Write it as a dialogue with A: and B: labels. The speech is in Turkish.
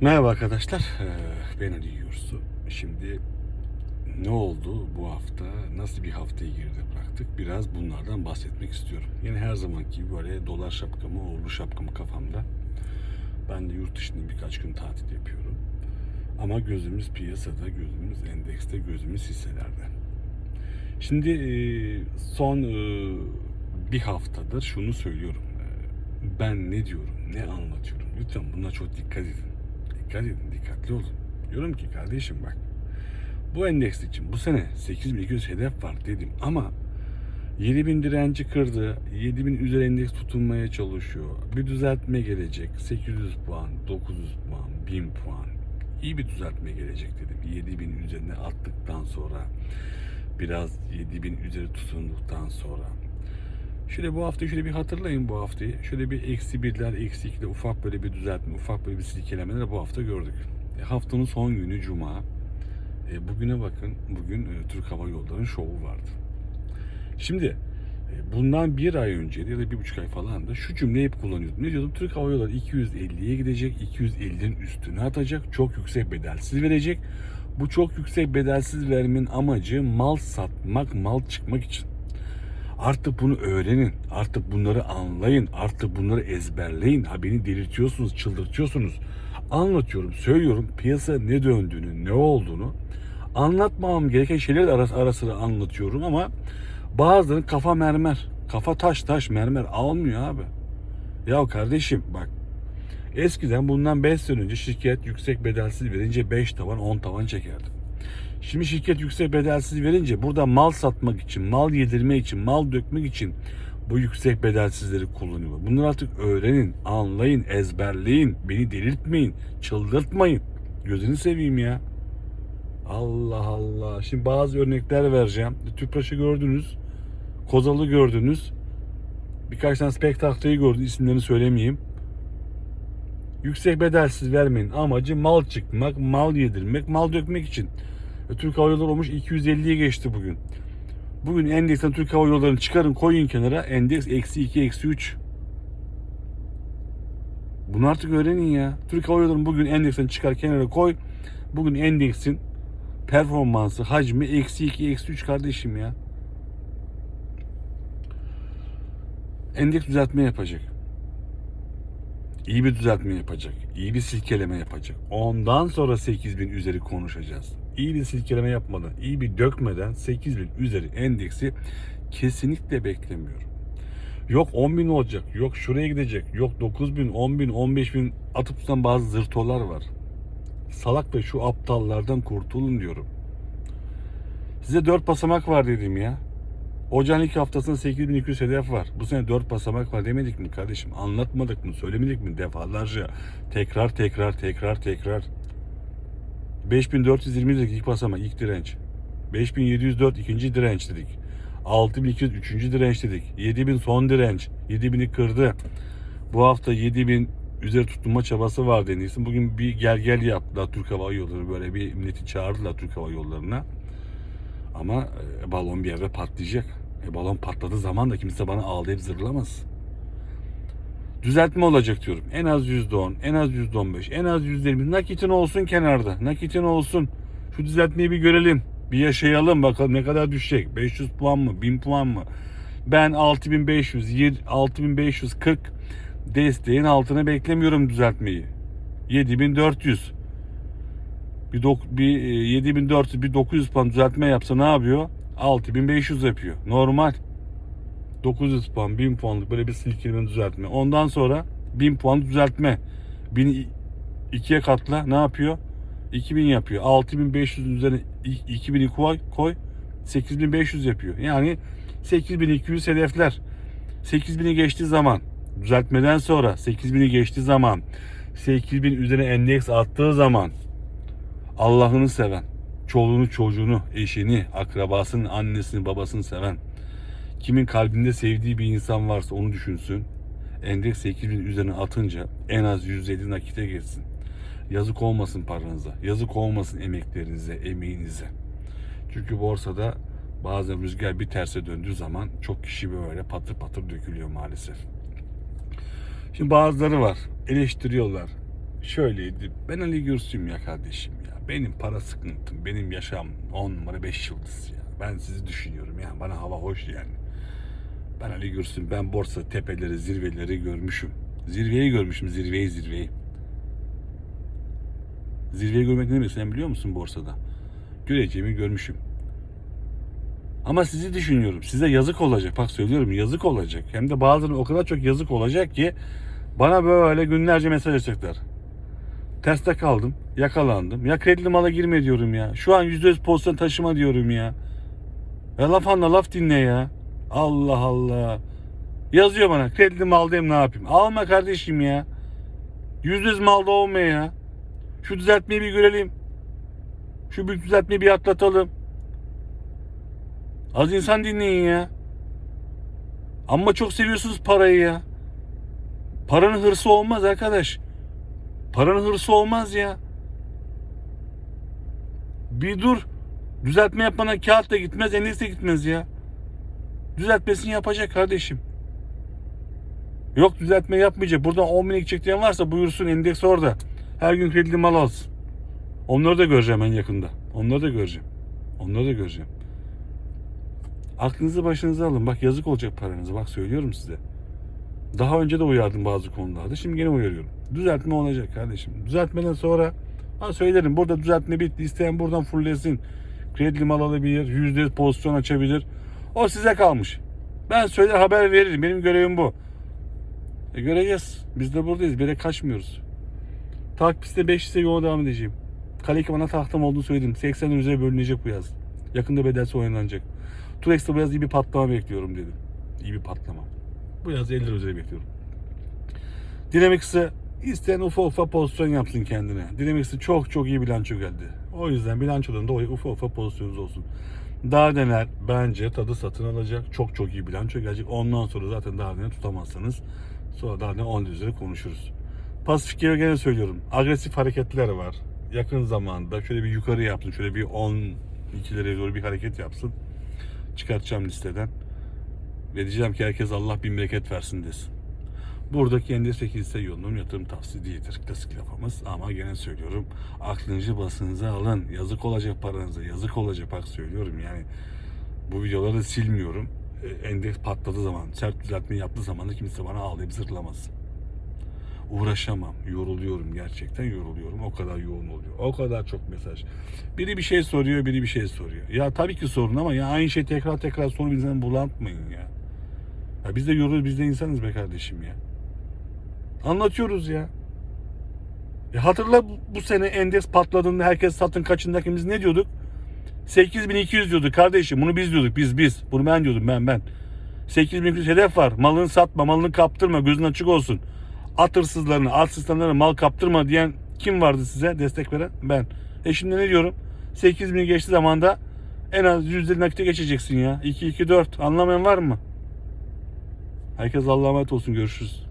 A: Merhaba arkadaşlar. Ee, Ben Ali Yursu. Şimdi ne oldu bu hafta? Nasıl bir haftayı geride bıraktık? Biraz bunlardan bahsetmek istiyorum. Yine her zamanki böyle dolar şapkamı, uğurlu şapkamı kafamda. Ben de yurt dışında birkaç gün tatil yapıyorum. Ama gözümüz piyasada, gözümüz endekste, gözümüz hisselerde. Şimdi e, son e, bir haftadır şunu söylüyorum. Ben ne diyorum, ne anlatıyorum? Lütfen buna çok dikkat edin. Dikkat edin, dikkatli olun. Diyorum ki kardeşim bak. Bu endeks için bu sene 8200 hedef var dedim ama 7000 direnci kırdı. 7000 üzeri endeks tutunmaya çalışıyor. Bir düzeltme gelecek. 800 puan, 900 puan, 1000 puan. İyi bir düzeltme gelecek dedim. 7000 üzerine attıktan sonra biraz 7000 üzeri tutunduktan sonra Şöyle bu hafta şöyle bir hatırlayın bu haftayı. Şöyle bir eksi birler, eksi ikiler ufak böyle bir düzeltme, ufak böyle bir silkelemeler bu hafta gördük. E, haftanın son günü Cuma. E, bugüne bakın, bugün e, Türk Hava Yolları'nın şovu vardı. Şimdi e, bundan bir ay önce ya da bir buçuk ay falan da şu cümleyi hep kullanıyordum. Ne diyordum? Türk Hava Yolları 250'ye gidecek, 250'nin üstüne atacak, çok yüksek bedelsiz verecek. Bu çok yüksek bedelsiz vermenin amacı mal satmak, mal çıkmak için. Artık bunu öğrenin. Artık bunları anlayın. Artık bunları ezberleyin. Ha beni delirtiyorsunuz, çıldırtıyorsunuz. Anlatıyorum, söylüyorum. Piyasa ne döndüğünü, ne olduğunu anlatmamam gereken şeyleri ara, ara sıra anlatıyorum ama bazılarının kafa mermer. Kafa taş taş mermer almıyor abi. Ya kardeşim bak eskiden bundan 5 sene önce şirket yüksek bedelsiz verince 5 tavan 10 tavan çekerdi. Şimdi şirket yüksek bedelsiz verince burada mal satmak için, mal yedirmek için, mal dökmek için bu yüksek bedelsizleri kullanıyorlar. Bunları artık öğrenin, anlayın, ezberleyin. Beni delirtmeyin, çıldırtmayın. Gözünü seveyim ya. Allah Allah. Şimdi bazı örnekler vereceğim. Tüpraş'ı gördünüz. Kozal'ı gördünüz. Birkaç tane spektaktayı gördünüz. İsimlerini söylemeyeyim. Yüksek bedelsiz vermenin amacı mal çıkmak, mal yedirmek, mal dökmek için. E, Türk Hava Yolları olmuş 250'ye geçti bugün. Bugün endeksten Türk Hava Yolları'nı çıkarın koyun kenara. Endeks eksi 2, eksi 3. Bunu artık öğrenin ya. Türk Hava Yolları'nı bugün endeksten çıkar kenara koy. Bugün endeksin performansı, hacmi eksi 2, eksi 3 kardeşim ya. Endeks düzeltme yapacak. İyi bir düzeltme yapacak. iyi bir silkeleme yapacak. Ondan sonra 8000 üzeri konuşacağız. İyi bir silkeleme yapmadan, iyi bir dökmeden 8000 üzeri endeksi kesinlikle beklemiyorum. Yok 10.000 olacak, yok şuraya gidecek, yok 9000, 10.000, 15.000 atıp tutan bazı zırtolar var. Salak ve şu aptallardan kurtulun diyorum. Size 4 basamak var dedim ya. Ocağın ilk haftasında 8200 hedef var. Bu sene 4 basamak var demedik mi kardeşim? Anlatmadık mı? Söylemedik mi defalarca? Tekrar tekrar tekrar tekrar. 5420 dedik ilk basamak ilk direnç. 5704 ikinci direnç dedik. 6200 üçüncü direnç dedik. 7000 son direnç. 7000'i kırdı. Bu hafta 7000 üzeri tutunma çabası var denilsin. Bugün bir gel gel yaptılar Türk Hava Yolları böyle bir milleti çağırdılar Türk Hava Yolları'na. Ama e, balon bir yerde patlayacak. E, balon patladığı zaman da kimse bana ağlayıp zırlamaz. Düzeltme olacak diyorum. En az %10, en az %15, en az %20. Nakitin olsun kenarda. Nakitin olsun. Şu düzeltmeyi bir görelim. Bir yaşayalım bakalım ne kadar düşecek. 500 puan mı? 1000 puan mı? Ben 6500, yir- 6540 desteğin altına beklemiyorum düzeltmeyi. 7400 bir, dok, bir e, 7400 bir 900 puan düzeltme yapsa ne yapıyor? 6500 yapıyor. Normal. 900 puan 1000 puanlık böyle bir silkeleme düzeltme. Ondan sonra 1000 puan düzeltme. 1000 ikiye katla ne yapıyor? 2000 yapıyor. 6500 üzerine 2000'i koy, koy 8500 yapıyor. Yani 8200 hedefler. 8000'i geçtiği zaman düzeltmeden sonra 8000'i geçtiği zaman 8000 üzerine endeks attığı zaman Allah'ını seven, çoluğunu, çocuğunu, eşini, akrabasını, annesini, babasını seven, kimin kalbinde sevdiği bir insan varsa onu düşünsün. Endeks 8000 üzerine atınca en az 150 nakite geçsin. Yazık olmasın paranıza, yazık olmasın emeklerinize, emeğinize. Çünkü borsada bazen rüzgar bir terse döndüğü zaman çok kişi böyle patır patır dökülüyor maalesef. Şimdi bazıları var eleştiriyorlar. şöyleydi. Ben Ali Gürsü'yüm ya kardeşim ya. Benim para sıkıntım, benim yaşam 10 numara 5 yıldız ya. Ben sizi düşünüyorum ya. Bana hava hoş yani. Ben Ali Gürsüm. Ben borsa tepeleri, zirveleri görmüşüm. Zirveyi görmüşüm. Zirveyi, zirveyi. Zirveyi görmek ne demek sen biliyor musun borsada? Göreceğimi görmüşüm. Ama sizi düşünüyorum. Size yazık olacak. Bak söylüyorum yazık olacak. Hem de bazen o kadar çok yazık olacak ki bana böyle günlerce mesaj açacaklar. Terste kaldım. Yakalandım. Ya kredili mala girme diyorum ya. Şu an %100 pozisyon taşıma diyorum ya. Ya laf anla laf dinle ya. Allah Allah. Yazıyor bana kredili maldayım ne yapayım. Alma kardeşim ya. %100 malda olma ya. Şu düzeltmeyi bir görelim. Şu büyük düzeltmeyi bir atlatalım. Az insan dinleyin ya. Ama çok seviyorsunuz parayı ya. Paranın hırsı olmaz arkadaş. Paranın hırsı olmaz ya. Bir dur. Düzeltme yapmana kağıt da gitmez, endeks de gitmez ya. Düzeltmesini yapacak kardeşim. Yok düzeltme yapmayacak. Buradan 10 bin gidecek diyen varsa buyursun endeks orada. Her gün kredili mal alsın. Onları da göreceğim en yakında. Onları da göreceğim. Onları da göreceğim. Aklınızı başınıza alın. Bak yazık olacak paranıza. Bak söylüyorum size. Daha önce de uyardım bazı konularda. Şimdi gene uyarıyorum. Düzeltme olacak kardeşim. Düzeltmeden sonra ha söylerim burada düzeltme bitti. İsteyen buradan fulllesin. Kredili mal alabilir. Yüzde pozisyon açabilir. O size kalmış. Ben söyler haber veririm. Benim görevim bu. E göreceğiz. Biz de buradayız. Bir yere kaçmıyoruz. Takipçide 5 ise yola devam edeceğim. Kaleki bana tahtam olduğunu söyledim. 80 üzeri bölünecek bu yaz. Yakında bedelsiz oynanacak. Turex'te bu yaz iyi bir patlama bekliyorum dedim. İyi bir patlama. Bu yaz 50 lira üzeri bekliyorum. Dynamics'e isteyen ufa ufa pozisyon yapsın kendine. Dynamics'e çok çok iyi bilanço geldi. O yüzden bilançodan dolayı ufa ufa pozisyonunuz olsun. Daha dener bence tadı satın alacak. Çok çok iyi bilanço gelecek. Ondan sonra zaten daha dener tutamazsanız sonra daha ne 10 üzeri konuşuruz. Pasifik'e gene söylüyorum. Agresif hareketler var. Yakın zamanda şöyle bir yukarı yapsın. Şöyle bir 12'lere doğru bir hareket yapsın. Çıkartacağım listeden. Ve diyeceğim ki herkes Allah bin bereket versin desin. Buradaki 8 hisse yolunun yatırım tavsiye değildir. Klasik lafımız ama gene söylüyorum. Aklınızı basınıza alın. Yazık olacak paranıza. Yazık olacak bak söylüyorum yani. Bu videoları silmiyorum. E, Endeks patladığı zaman, sert düzeltme yaptığı zaman da kimse bana ağlayıp zırlamaz. Uğraşamam. Yoruluyorum gerçekten yoruluyorum. O kadar yoğun oluyor. O kadar çok mesaj. Biri bir şey soruyor, biri bir şey soruyor. Ya tabii ki sorun ama ya aynı şey tekrar tekrar sorup insanı bulantmayın ya. Ya biz de yorulur, biz de insanız be kardeşim ya. Anlatıyoruz ya. E hatırla bu, sene endeks patladığında herkes satın kaçındaki biz ne diyorduk? 8200 diyorduk kardeşim. Bunu biz diyorduk. Biz biz. Bunu ben diyordum ben ben. 8200 hedef var. Malını satma, malını kaptırma. Gözün açık olsun. At hırsızlarına, at sistemlerine mal kaptırma diyen kim vardı size destek veren? Ben. E şimdi ne diyorum? 8000 geçtiği zamanda en az %50 nakite geçeceksin ya. 2 2 4. Anlamayan var mı? Herkes Allah'a emanet olsun. Görüşürüz.